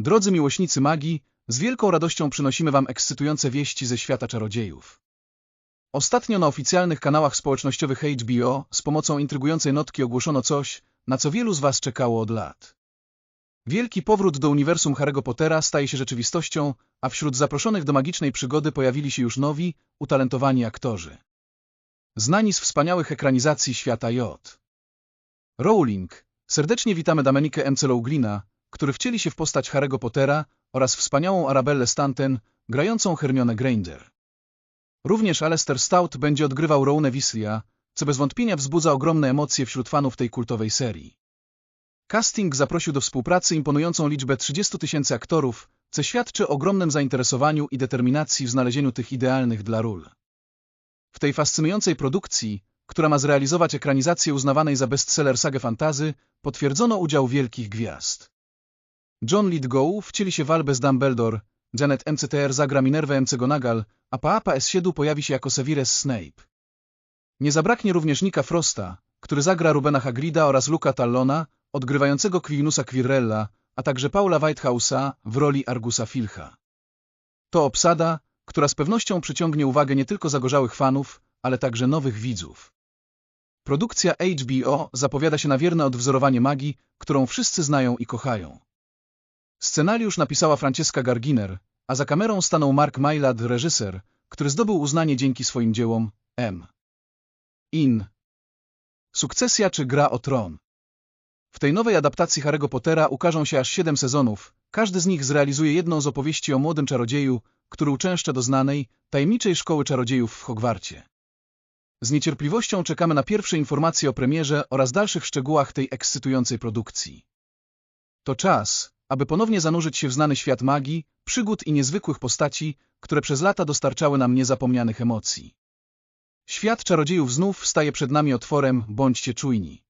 Drodzy miłośnicy magii, z wielką radością przynosimy Wam ekscytujące wieści ze świata czarodziejów. Ostatnio na oficjalnych kanałach społecznościowych HBO z pomocą intrygującej notki ogłoszono coś, na co wielu z Was czekało od lat. Wielki powrót do uniwersum Harry'ego Pottera staje się rzeczywistością, a wśród zaproszonych do magicznej przygody pojawili się już nowi, utalentowani aktorzy. Znani z wspaniałych ekranizacji świata J. Rowling, serdecznie witamy Domenikę M. Który wcieli się w postać Harry'ego Pottera oraz wspaniałą Arabellę Stanton, grającą Hermione Granger. Również Alistair Stout będzie odgrywał Rowne Weasleya, co bez wątpienia wzbudza ogromne emocje wśród fanów tej kultowej serii. Casting zaprosił do współpracy imponującą liczbę 30 tysięcy aktorów, co świadczy o ogromnym zainteresowaniu i determinacji w znalezieniu tych idealnych dla ról. W tej fascynującej produkcji, która ma zrealizować ekranizację uznawanej za bestseller sagę fantazy, potwierdzono udział wielkich gwiazd. John Lithgow wcieli się w Albus Dumbledore, Janet MCTR zagra Minervę McGonagall, a Paapa S7 pojawi się jako Severus Snape. Nie zabraknie również Nika Frosta, który zagra Rubena Hagrida oraz Luka Tallona, odgrywającego Quignusa Quirrella, a także Paula Whitehouse'a w roli Argusa Filcha. To obsada, która z pewnością przyciągnie uwagę nie tylko zagorzałych fanów, ale także nowych widzów. Produkcja HBO zapowiada się na wierne odwzorowanie magii, którą wszyscy znają i kochają. Scenariusz napisała Francesca Garginer, a za kamerą stanął Mark Mylad, reżyser, który zdobył uznanie dzięki swoim dziełom M. In. Sukcesja czy Gra o Tron. W tej nowej adaptacji Harry'ego Pottera ukażą się aż siedem sezonów, każdy z nich zrealizuje jedną z opowieści o młodym czarodzieju, który uczęszcza do znanej, tajemniczej szkoły czarodziejów w Hogwarcie. Z niecierpliwością czekamy na pierwsze informacje o premierze oraz dalszych szczegółach tej ekscytującej produkcji. To czas, aby ponownie zanurzyć się w znany świat magii, przygód i niezwykłych postaci, które przez lata dostarczały nam niezapomnianych emocji. Świat czarodziejów znów staje przed nami otworem, bądźcie czujni.